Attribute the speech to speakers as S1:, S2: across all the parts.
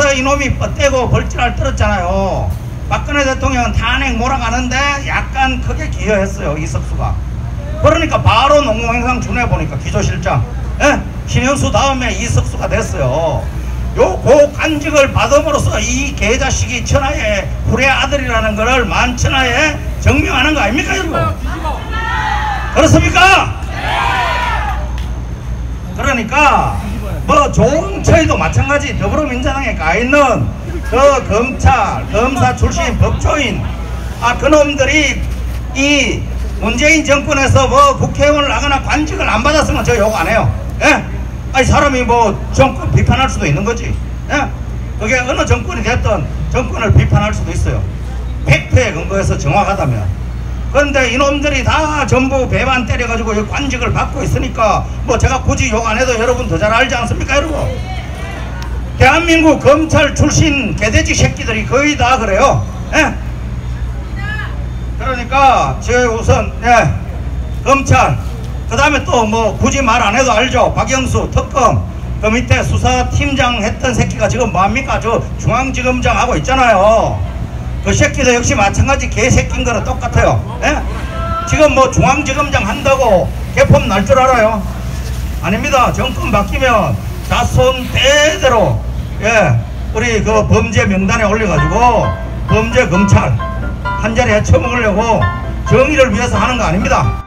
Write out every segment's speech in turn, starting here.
S1: 그래서 이놈이 뻗대고 벌집을 떨었잖아요. 박근혜 대통령은 탄핵 몰아가는데 약간 크게 기여했어요. 이석수가. 그러니까 바로 농공행상 준해 보니까 기조실장. 예? 신현수 다음에 이석수가 됐어요. 요 고 간직을 받음으로써 이 개자식이 천하의 후레 아들이라는 것을 만천하에 증명하는 거 아닙니까 여러분? 그렇습니까? 그러니까 뭐 조홍철도 마찬가지 더불어민주당에 가 있는 그 검찰, 검사 출신 법조인 아 그놈들이 이 문재인 정권에서 뭐 국회의원을 나거나 관직을 안 받았으면 저 욕 안 해요. 예? 아니 사람이 뭐 정권 비판할 수도 있는 거지. 예? 그게 어느 정권이 됐든 정권을 비판할 수도 있어요. 팩트에 근거해서 정확하다면. 그런데 이놈들이 다 전부 배만 때려가지고 이 관직을 받고 있으니까 뭐 제가 굳이 욕 안 해도 여러분 더 잘 알지 않습니까 여러분? 대한민국 검찰 출신 개돼지 새끼들이 거의 다 그래요. 예? 그러니까 제 우선 예, 검찰 그 다음에 또 뭐 굳이 말 안 해도 알죠. 박영수 특검 그 밑에 수사팀장 했던 새끼가 지금 뭐합니까? 저 중앙지검장 하고 있잖아요. 그 새끼도 역시 마찬가지 개새끼인 거는 똑같아요. 예? 지금 뭐 중앙지검장 한다고 개폼 날 줄 알아요? 아닙니다. 정권 바뀌면 자손 대대로 예 우리 그 범죄 명단에 올려가지고 범죄 검찰 한 자리에 처먹으려고 정의를 위해서 하는 거 아닙니다.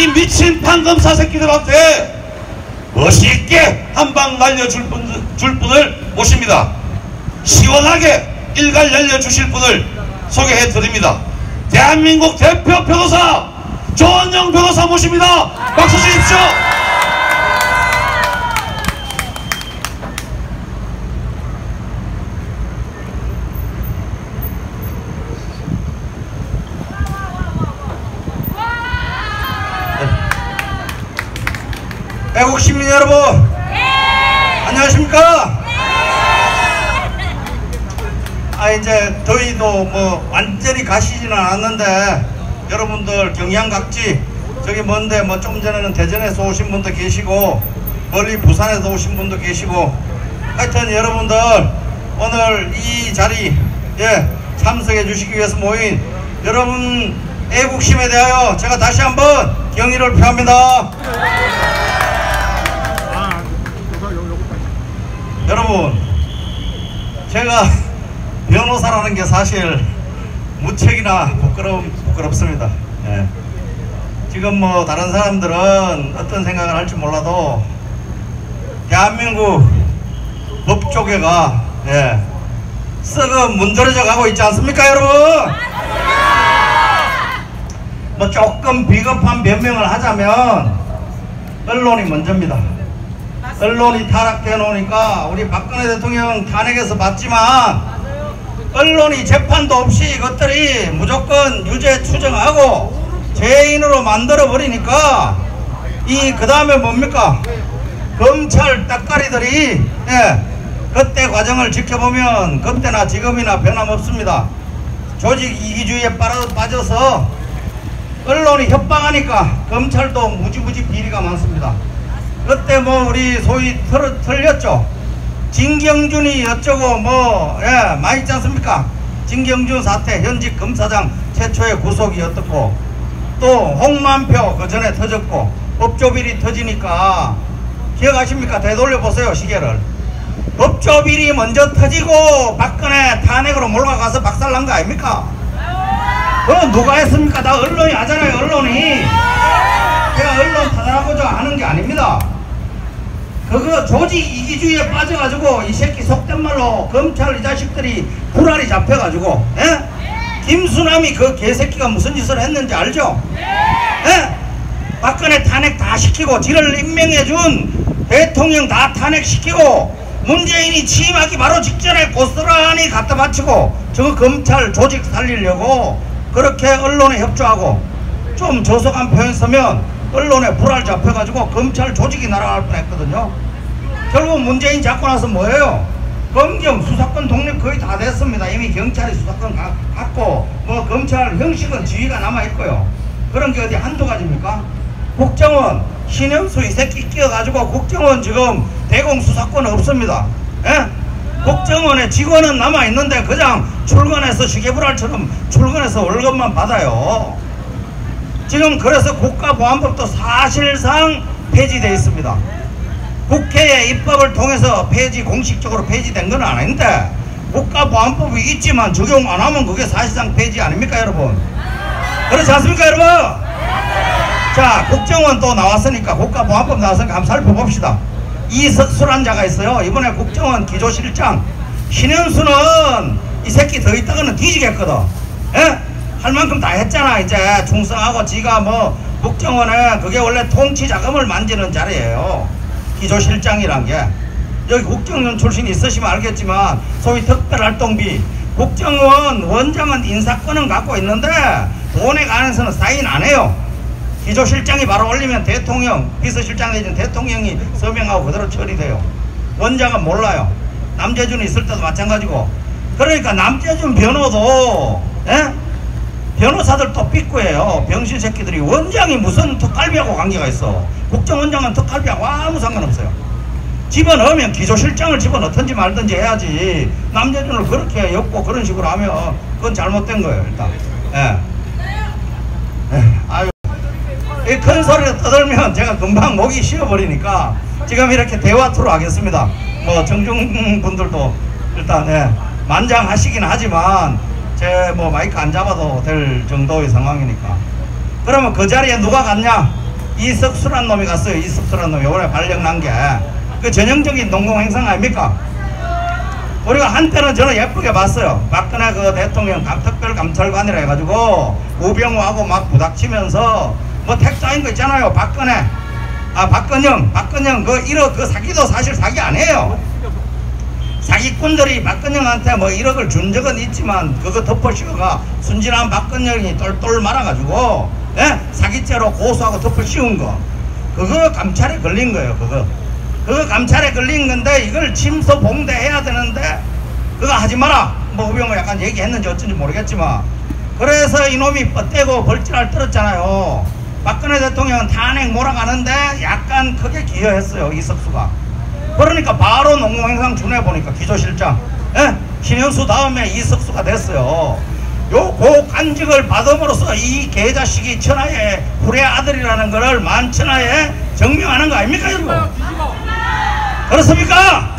S2: 이 미친 판검사 새끼들한테 멋있게 한 방 날려줄 분, 줄 분을 모십니다. 시원하게 일갈 날려주실 분을 소개해 드립니다. 대한민국 대표 변호사 조원영 변호사 모십니다. 박수 주십시오.
S1: 시민 여러분 안녕하십니까? 아 이제 저희도 뭐 완전히 가시지는 않았는데 여러분들 경양각지 저기 먼데 뭐 좀 전에는 대전에서 오신 분도 계시고 멀리 부산에서 오신 분도 계시고 하여튼 여러분들 오늘 이 자리 예 참석해 주시기 위해서 모인 여러분 애국심에 대하여 제가 다시 한번 경의를 표합니다. 여러분 제가 변호사라는 게 사실 무책이나 부끄러움 부끄럽습니다. 예. 지금 뭐 다른 사람들은 어떤 생각을 할지 몰라도 대한민국 법조계가 예, 썩어 문드러져 가고 있지 않습니까 여러분? 뭐 조금 비겁한 변명을 하자면 언론이 먼저입니다. 언론이 타락돼 놓으니까 우리 박근혜 대통령 탄핵에서 봤지만 언론이 재판도 없이 이것들이 무조건 유죄 추정하고 죄인으로 만들어 버리니까 이 그 다음에 뭡니까? 검찰 따까리들이 예, 그때 과정을 지켜보면 그때나 지금이나 변함없습니다. 조직 이기주의에 빠져- 빠져서 언론이 협박하니까 검찰도 무지무지 비리가 많습니다 그때 뭐 우리 소위 틀, 틀렸죠. 진경준이 어쩌고 뭐, 예, 많이 있지 않습니까? 진경준 사태 현직 검사장 최초의 구속이 어떻고, 또 홍만표 그 전에 터졌고, 법조비리 터지니까, 기억하십니까? 되돌려 보세요, 시계를. 법조비리 먼저 터지고, 박근혜 탄핵으로 몰아가서 박살난 거 아닙니까? 그건 누가 했습니까? 다 언론이 하잖아요, 언론이. 제가 언론 타단하고자 하는 게 아닙니다. 그거 조직 이기주의에 빠져가지고 이 새끼 속된 말로 검찰 이 자식들이 불알이 잡혀가지고 예? 김수남이 그 개새끼가 무슨 짓을 했는지 알죠? 예? 박근혜 탄핵 다 시키고 지를 임명해준 대통령 다 탄핵시키고 문재인이 취임하기 바로 직전에 고스란히 갖다 바치고 저 검찰 조직 살리려고 그렇게 언론에 협조하고 좀 저속한 표현 쓰면 언론에 불알 잡혀가지고 검찰 조직이 날아갈 뻔했거든요. 결국 문재인 잡고 나서 뭐예요? 검경 수사권 독립 거의 다 됐습니다. 이미 경찰이 수사권 가- 갖고 뭐 검찰 형식은 지위가 남아 있고요. 그런 게 어디 한두 가지입니까? 국정원 신현수 이 새끼 끼어가지고 국정원 지금 대공 수사권 없습니다. 예? 국정원에 직원은 남아 있는데 그냥 출근해서 시계불알처럼 출근해서 월급만 받아요. 지금 그래서 국가보안법도 사실상 폐지되어 있습니다. 국회의 입법을 통해서 폐지 공식적으로 폐지된 건 아닌데 국가보안법이 있지만 적용 안 하면 그게 사실상 폐지 아닙니까 여러분? 그렇지 않습니까 여러분? 자 국정원 또 나왔으니까 국가보안법 나왔으니까 한번 살펴봅시다. 이석수란 자가 있어요. 이번에 국정원 기조실장 신현수는 이 새끼 더 있다가는 뒤지겠거든. 예? 할 만큼 다 했잖아 이제 충성하고 지가 뭐 국정원에 그게 원래 통치 자금을 만지는 자리예요. 기조실장이란 게 여기 국정원 출신 있으시면 알겠지만 소위 특별활동비 국정원 원장은 인사권은 갖고 있는데 돈에 관해서는 사인 안 해요. 기조실장이 바로 올리면 대통령, 비서실장 내지는 대통령이 서명하고 그대로 처리돼요. 원장은 몰라요. 남재준이 있을 때도 마찬가지고. 그러니까 남재준 변호도, 예? 변호사들 또 삐꾸예요. 병신 새끼들이 원장이 무슨 특갈비하고 관계가 있어. 국정원장은 특갈비하고 아무 상관없어요. 집어넣으면 기조실장을 집어넣든지 말든지 해야지. 남재준을 그렇게 엮고 그런 식으로 하면 그건 잘못된 거예요, 일단. 예. 예, 아유. 이큰 소리를 떠들면 제가 금방 목이 쉬어버리니까 지금 이렇게 대화 투로 하겠습니다. 뭐 정중 분들도 일단 예, 만장하시긴 하지만 제 뭐 마이크 안 잡아도 될 정도의 상황이니까. 그러면 그 자리에 누가 갔냐? 이석수란 놈이 갔어요. 이석수란 놈이 올해 발령 난 게. 그 전형적인 농공 행상 아닙니까? 우리가 한때는 저는 예쁘게 봤어요. 박근혜 그 대통령 감, 특별감찰관이라 해가지고 우병우하고 막 부닥치면서 뭐 택자인 거 있잖아요. 박근혜. 아, 박근영. 박근영 그 1억 그 사기도 사실 사기 아니에요. 사기꾼들이 박근영한테 뭐 1억을 준 적은 있지만 그거 덮어씌워가 순진한 박근영이 똘똘 말아가지고 예? 사기죄로 고소하고 덮어씌운 거. 그거 감찰에 걸린 거예요 그거. 그거 감찰에 걸린 건데 이걸 침소 봉대해야 되는데 그거 하지 마라. 뭐 우병우 약간 얘기했는지 어쩐지 모르겠지만. 그래서 이놈이 뻗대고 벌질을 떨었잖아요. 박근혜 대통령은 탄핵 몰아가는데 약간 크게 기여했어요 이석수가 그러니까 바로 농공행상 준해보니까 기조실장 예? 신현수 다음에 이석수가 됐어요 요 고 간직을 받음으로써 이 개자식이 천하의 후레 아들이라는 것을 만천하에 증명하는 거 아닙니까 여러분 그렇습니까?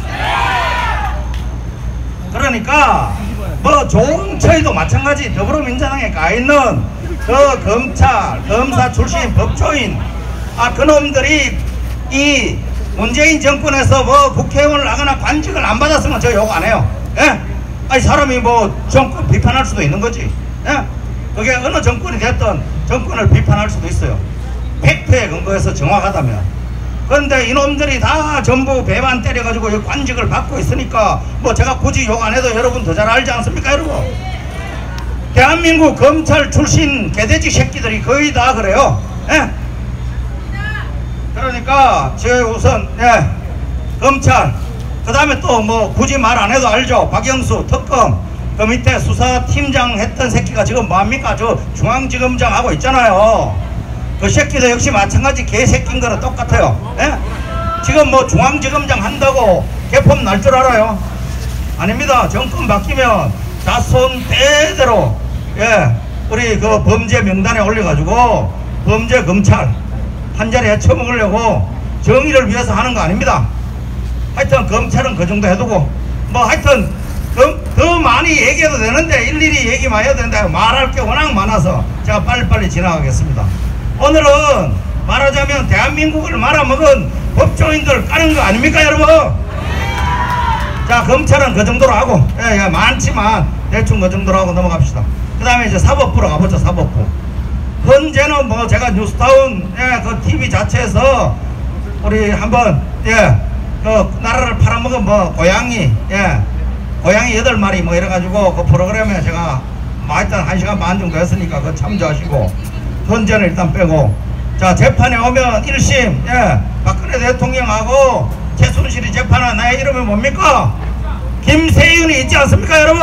S1: 그러니까 뭐 조홍철도 마찬가지 더불어민주당에 가 있는 그 검찰 검사 출신 법조인 아 그놈들이 이 문재인 정권에서 뭐 국회의원을 하거나 관직을 안 받았으면 저 욕 안 해요. 예? 아니 사람이 뭐 정권 비판할 수도 있는 거지. 예? 그게 어느 정권이 됐든 정권을 비판할 수도 있어요. 팩트에 근거해서 정확하다면. 그런데 이놈들이 다 전부 배반 때려가지고 이 관직을 받고 있으니까 뭐 제가 굳이 욕 안 해도 여러분 더 잘 알지 않습니까 여러분? 대한민국 검찰 출신 개돼지 새끼들이 거의 다 그래요. 예? 그러니까 제 우선 예, 검찰. 그 다음에 또 뭐 굳이 말 안 해도 알죠? 박영수 특검. 그 밑에 수사팀장 했던 새끼가 지금 뭐합니까? 저 중앙지검장 하고 있잖아요. 그 새끼도 역시 마찬가지 개새끼인 거는 똑같아요. 예? 지금 뭐 중앙지검장 한다고 개폼 날 줄 알아요? 아닙니다. 정권 바뀌면 자손 대대로 예 우리 그 범죄 명단에 올려가지고 범죄 검찰 한 자리에 처먹으려고 정의를 위해서 하는 거 아닙니다. 하여튼 검찰은 그 정도 해두고 뭐 하여튼 더, 더 많이 얘기해도 되는데 일일이 얘기만 해야 되는데 말할 게 워낙 많아서 제가 빨리빨리 지나가겠습니다. 오늘은 말하자면 대한민국을 말아먹은 법조인들 까는 거 아닙니까 여러분? 자 검찰은 그 정도로 하고 예, 예, 많지만 대충 그 정도로 하고 넘어갑시다. 그 다음에 이제 사법부로 가보죠 사법부. 현재는 뭐 제가 뉴스타운 예, 그 TV 자체에서 우리 한번 예, 그 나라를 팔아먹은 뭐 고양이 예, 고양이 여덟 마리 뭐 이래가지고 그 프로그램에 제가 뭐 하여튼 한 시간 반 정도 했으니까 그 참조하시고 헌재는 일단 빼고. 자 재판에 오면 1심 예 박근혜 대통령하고 최순실이 재판한 나의 이름이 뭡니까? 김세윤이 있지 않습니까 여러분?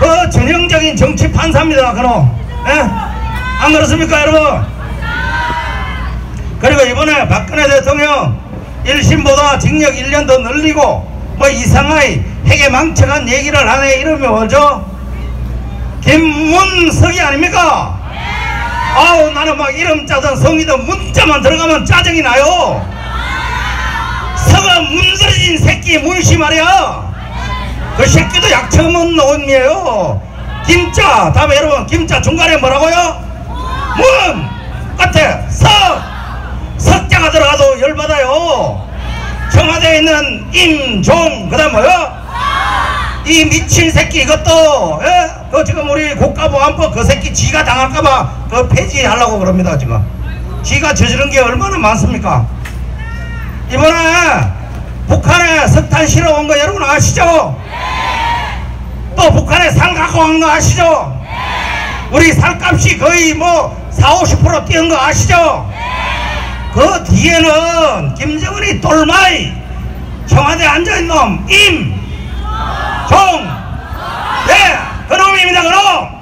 S1: 그 전형적인 정치 판사입니다 그럼 예 안 그렇습니까 여러분? 그리고 이번에 박근혜 대통령 1심보다 징역 1년 더 늘리고 뭐 이상하게 핵에 망쳐간 얘기를 하네 이름이 뭐죠? 김문석이 아닙니까? 아우 나는 막 이름 짜든 성이든 문자만 들어가면 짜증이 나요. 서가 문드러진 새끼 문씨 말이야. 그 새끼도 약처없는 놈이에요 김자 다음에 여러분 김자 중간에 뭐라고요? 문 끝에 석 석자가 들어가도 열받아요 청와대에 있는 임종 그 다음 뭐요? 이 미친 새끼 이것도 예? 그 지금 우리 국가보안법 그 새끼 지가 당할까봐 그 폐지하려고 그럽니다 지금 지가 저지른 게 얼마나 많습니까 이번에 북한에 석탄 실어 온 거 여러분 아시죠? 또 북한에 살 갖고 온 거 아시죠? 우리 살값이 거의 뭐 4, 50% 뛰은 거 아시죠? 그 뒤에는 김정은이 똘마이 청와대 앉아있는 놈 임, 종, 네, 그놈입니다 그놈.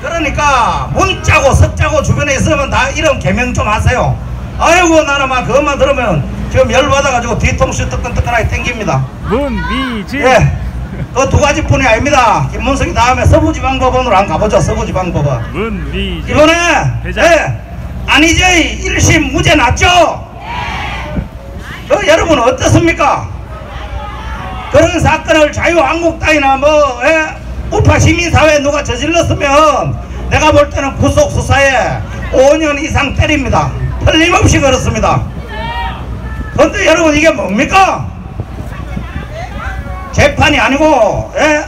S1: 그러니까 문자고 석자고 주변에 있으면 다 이런 개명 좀 하세요. 아이고 나는 막 그것만 들으면 지금 열받아가지고 뒤통수 뜨끈뜨끈하게 땡깁니다.
S3: 문미지
S1: 예, 그 두 가지 뿐이 아닙니다 김문석이 다음에 서부지방법원으로 한 가보죠 서부지방법원
S3: 문미지
S1: 이번에. 예, 안희저의 1심 무죄 났죠? 그 여러분 어떻습니까? 그런 사건을 자유한국당이나 뭐 예, 우파 시민사회에 누가 저질렀으면 내가 볼 때는 구속수사에 5년 이상 때립니다 틀림없이 그렇습니다 그런데 여러분 이게 뭡니까? 재판이 아니고 예?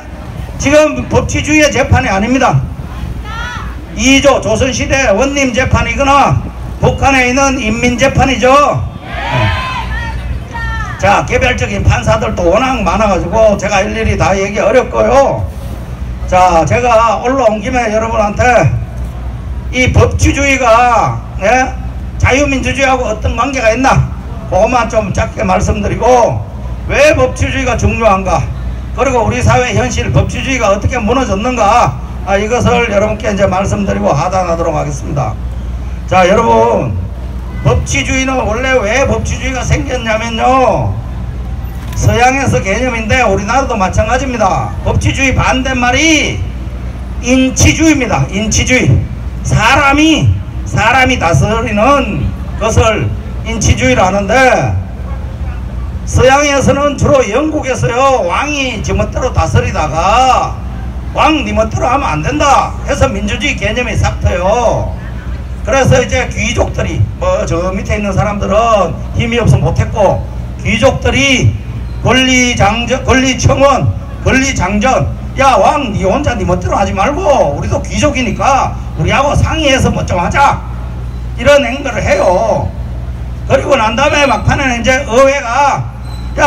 S1: 지금 법치주의의 재판이 아닙니다 2조 조선시대 원님 재판이거나 북한에 있는 인민재판이죠. 자 개별적인 판사들도 워낙 많아가지고 제가 일일이 다 얘기 어렵고요. 자 제가 올라온 김에 여러분한테 이 법치주의가 예? 자유민주주의하고 어떤 관계가 있나 그것만 좀 짧게 말씀드리고 왜 법치주의가 중요한가 그리고 우리 사회 현실 법치주의가 어떻게 무너졌는가 아, 이것을 여러분께 이제 말씀드리고 하단하도록 하겠습니다. 자, 여러분, 법치주의는 원래 왜 법치주의가 생겼냐면요. 서양에서 개념인데 우리나라도 마찬가지입니다. 법치주의 반대말이 인치주의입니다. 인치주의. 사람이, 사람이 다스리는 것을 인치주의를 하는데 서양에서는 주로 영국에서요, 왕이 지멋대로 다스리다가 왕 니멋대로 하면 안 된다 해서 민주주의 개념이 싹 터요. 그래서 이제 귀족들이 뭐 저 밑에 있는 사람들은 힘이 없어 못했고 귀족들이 권리장전 권리청원 권리장전 야왕 니 혼자 니 멋대로 하지 말고 우리도 귀족이니까 우리하고 상의해서 뭐 좀 하자. 이런 행동을 해요. 그리고 난 다음에 막판에는 이제 의회가 야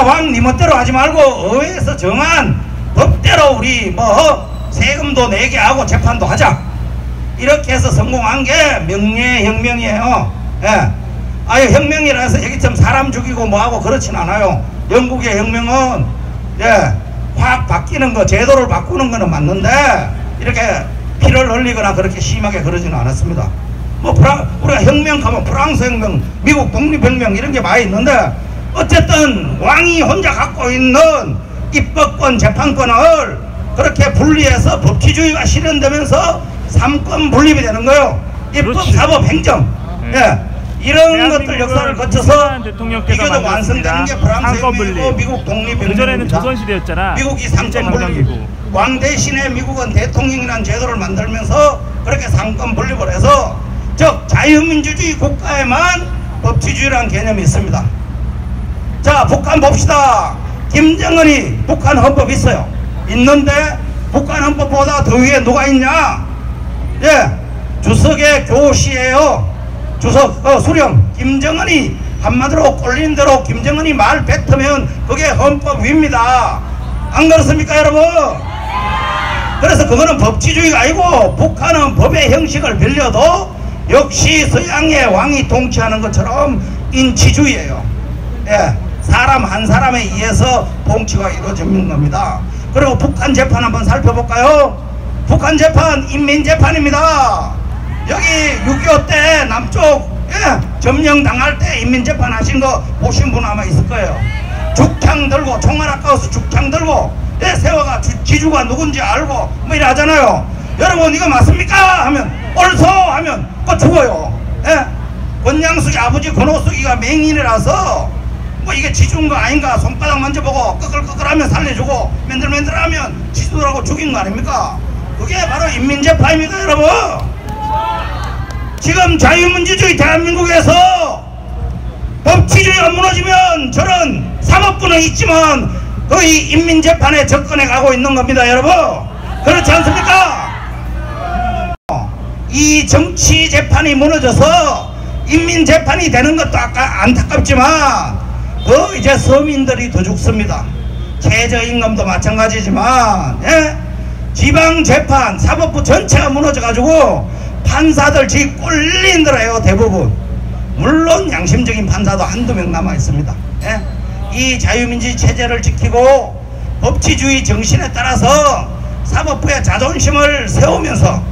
S1: 왕니 멋대로 하지 말고 의회에서 정한 법대로 우리 뭐 세금도 내게 하고 재판도 하자. 이렇게 해서 성공한 게 명예혁명이에요. 예. 아유 혁명이라 해서 여기처럼 사람 죽이고 뭐하고 그렇진 않아요. 영국의 혁명은 예, 확 바뀌는 거 제도를 바꾸는 거는 맞는데 이렇게 피를 흘리거나 그렇게 심하게 그러지는 않았습니다. 뭐 프랑, 우리가 혁명 하면 프랑스 혁명 미국 독립혁명 이런 게 많이 있는데 어쨌든 왕이 혼자 갖고 있는 입법권 재판권을 그렇게 분리해서 법치주의가 실현되면서 삼권 분립이 되는 거예요. 입법,
S3: 그렇지.
S1: 사법, 행정.
S3: 네.
S1: 예. 이런 것들 역사를 거쳐서 비교적 완성되는 게
S3: 만들었습니다.
S1: 프랑스
S3: 삼권
S1: 혁명이고
S3: 분립.
S1: 미국 독립혁명입니다.
S3: 그전에는 조선시대였잖아
S1: 미국이 삼권 분립. 왕 대신에 미국은 대통령이라는 제도를 만들면서 그렇게 삼권 분립을 해서 즉 자유민주주의 국가에만 법치주의라는 개념이 있습니다. 자 북한 봅시다. 김정은이 북한 헌법 있어요. 있는데 북한 헌법보다 더 위에 누가 있냐? 예, 주석의 교시예요. 주석 어, 수령 김정은이 한마디로 꼴린 대로 김정은이 말 뱉으면 그게 헌법 위입니다. 안 그렇습니까 여러분? 그래서 그거는 법치주의가 아니고 북한은 법의 형식을 빌려도 역시 서양의 왕이 통치하는 것처럼 인치주의예요. 예, 사람 한 사람에 의해서 통치가 이루어지는 겁니다. 그리고 북한 재판 한번 살펴볼까요? 북한 재판 인민재판입니다. 여기 6.25 때 남쪽 예, 점령 당할 때 인민재판 하신 거 보신 분 아마 있을 거예요. 죽창 들고 총알 아까워서 죽창 들고 예, 세워가 주- 지주가 누군지 알고 뭐 이래 하잖아요. 여러분 이거 맞습니까? 하면 옳소 하면 그 죽어요. 예? 권양숙이 아버지 권호숙이가 맹인이라서 뭐 이게 지주인가 아닌가 손바닥 만져보고 끄끌끄끌하면 살려주고 맨들맨들하면 지주라고 죽인 거 아닙니까? 그게 바로 인민재판입니다 여러분. 지금 자유민주주의 대한민국에서 법치주의가 무너지면 저런 사법부는 있지만 거의 인민재판에 접근해 가고 있는 겁니다 여러분 그렇지 않습니까? 이 정치 재판이 무너져서 인민 재판이 되는 것도 아까 안타깝지만 그 이제 서민들이 더 죽습니다. 최저임금도 마찬가지지만 예? 지방 재판 사법부 전체가 무너져 가지고 판사들 지 꼴린들어요 대부분. 물론 양심적인 판사도 한두 명 남아 있습니다. 예? 이 자유민주주의 체제를 지키고 법치주의 정신에 따라서 사법부의 자존심을 세우면서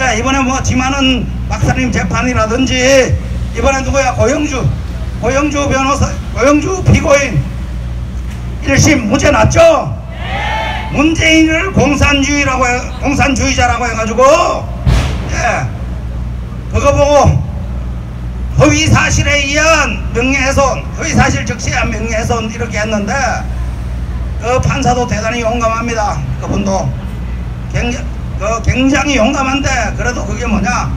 S1: 예, 이번에 뭐 지만은 박사님 재판이라든지 이번에 누구야 고영주 고영주 변호사 고영주 피고인 1심 무죄 났죠? 문재인을 공산주의라고 해, 공산주의자라고 해가지고 예 그거 보고 허위 사실에 의한 명예훼손, 허위 사실 의한 명예훼손 이렇게 했는데 그 판사도 대단히 용감합니다. 그분도 굉장히, 그 굉장히 용감한데 그래도 그게 뭐냐?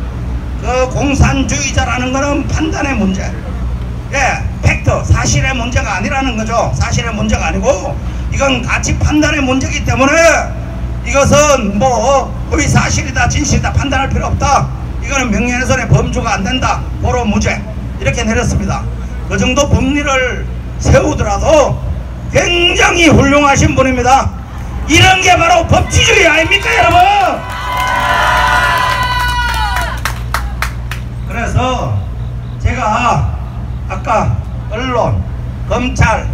S1: 그 공산주의자라는 거는 판단의 문제. 예, 팩트, 사실의 문제가 아니라는 거죠. 사실의 문제가 아니고 이건 가치 판단의 문제이기 때문에 이것은 뭐 거의 사실이다 진실이다 판단할 필요 없다. 이거는 명예훼손의 범주가 안 된다. 고로 무죄 이렇게 내렸습니다. 그 정도 법리를 세우더라도 굉장히 훌륭하신 분입니다. 이런 게 바로 법치주의 아닙니까 여러분? 그래서 제가 아까 언론, 검찰,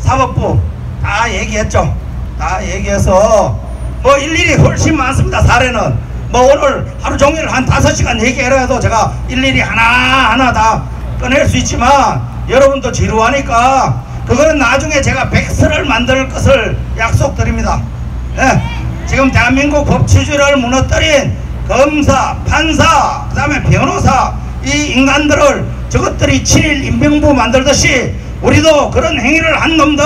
S1: 사법부 다 얘기했죠. 다 얘기해서 뭐 일일이 훨씬 많습니다. 사례는 뭐 오늘 하루 종일 한 다섯 시간 얘기해라 해도 제가 일일이 하나하나 다 꺼낼 수 있지만 여러분도 지루하니까 그거는 나중에 제가 백서를 만들 것을 약속드립니다. 예. 지금 대한민국 법치주의를 무너뜨린 검사, 판사, 그 다음에 변호사 이 인간들을 저것들이 7일 인명부 만들듯이 우리도 그런 행위를 한 놈들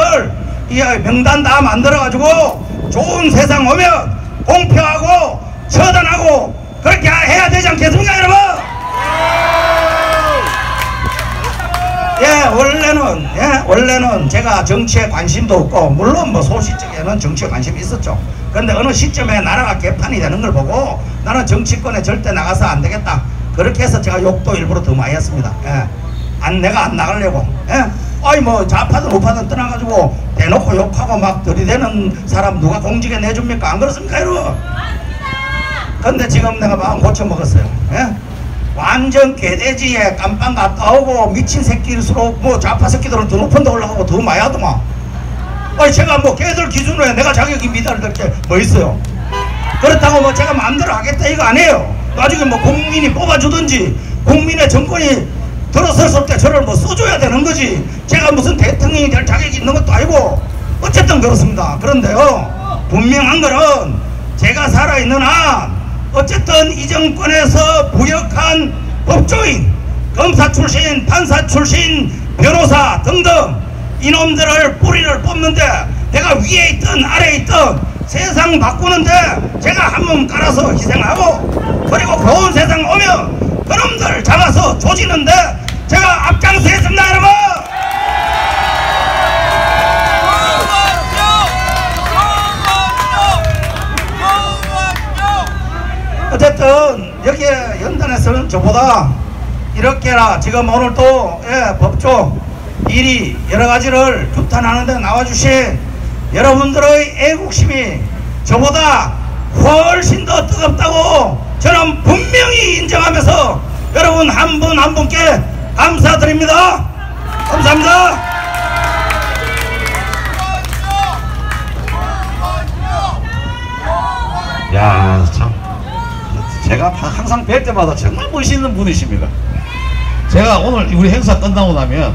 S1: 이 명단 다 만들어가지고 좋은 세상 오면 공평하고 처단하고 그렇게 해야 되지 않겠습니까 여러분? 예, 원래는, 예, 원래는 제가 정치에 관심도 없고, 물론 뭐 소시적에는 정치에 관심이 있었죠. 그런데 어느 시점에 나라가 개판이 되는 걸 보고, 나는 정치권에 절대 나가서 안 되겠다. 그렇게 해서 제가 욕도 일부러 더 많이 했습니다. 예. 안, 내가 안 나가려고. 예. 아이, 뭐, 좌파든 우파든 떠나가지고, 대놓고 욕하고 막 들이대는 사람 누가 공직에 내줍니까? 안 그렇습니까, 여러분? 근데 지금 내가 마음 고쳐먹었어요. 예? 완전 개돼지에 깜빵 갔다 오고 미친 새끼일수록 뭐 좌파 새끼들은 더 높은 데 올라가고 더 많이 하더만. 아니 제가 뭐 걔들 기준으로 해 내가 자격이 미달될 게 뭐 있어요. 그렇다고 뭐 제가 마음대로 하겠다 이거 아니에요. 나중에 뭐 국민이 뽑아주든지 국민의 정권이 들어섰을 때 저를 뭐 써줘야 되는 거지. 제가 무슨 대통령이 될 자격이 있는 것도 아니고 어쨌든 그렇습니다. 그런데요 분명한 거는 제가 살아있는 한 어쨌든 이 정권에서 부역한 법조인, 검사 출신, 판사 출신, 변호사 등등 이놈들을 뿌리를 뽑는데 내가 위에 있든 아래에 있든 세상 바꾸는데 제가 한 몸 깔아서 희생하고 그리고 좋은 세상 오면 그놈들 잡아서 조지는데 제가 앞장서겠습니다 여러분! 어쨌든 여기에 연단에서는 저보다 이렇게나 지금 오늘 또 예, 법조 일이 여러 가지를 규탄하는데 나와주신 여러분들의 애국심이 저보다 훨씬 더 뜨겁다고 저는 분명히 인정하면서 여러분 한분한 분께 감사드립니다. 감사합니다.
S2: 야, 참. 제가 다- 항상 뵐 때마다 정말 멋있는 분이십니다. 제가 오늘 우리 행사 끝나고 나면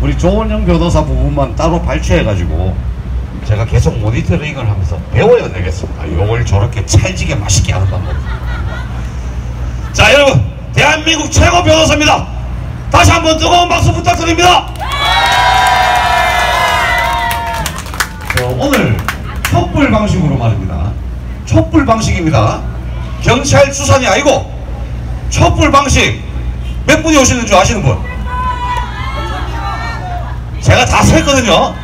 S2: 우리 조원영 변호사 부분만 따로 발췌해가지고 제가 계속 모니터링을 하면서 배워야 되겠습니다. 요걸 저렇게 찰지게 맛있게 하는 방법. 자, 여러분. 대한민국 최고 변호사입니다. 다시 한번 뜨거운 박수 부탁드립니다. 저 오늘 촛불 방식으로 말입니다. 촛불 방식입니다. 경찰 수산이 아니고 촛불 방식 몇 분이 오시는 줄 아시는 분? 제가 다 셌거든요.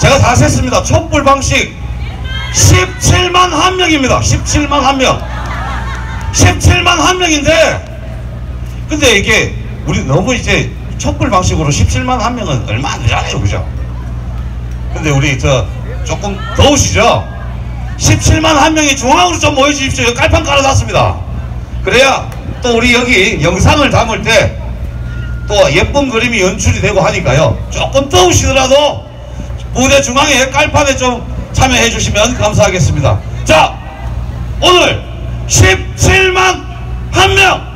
S2: 제가 다 셌습니다. 촛불 방식 17만 한 명입니다. 17만 한 명. 17만 한 명인데 근데 이게 우리 너무 이제 촛불 방식으로 17만 한 명은 얼마 안 되잖아요. 그죠? 근데 우리 저 조금 더우시죠? 17만 한 명이 중앙으로 좀 모여주십시오. 깔판 깔아놨습니다. 그래야 또 우리 여기 영상을 담을 때 또 예쁜 그림이 연출이 되고 하니까요. 조금 더우시더라도 무대 중앙에 깔판에 좀 참여해 주시면 감사하겠습니다. 자, 오늘 17만 한 명!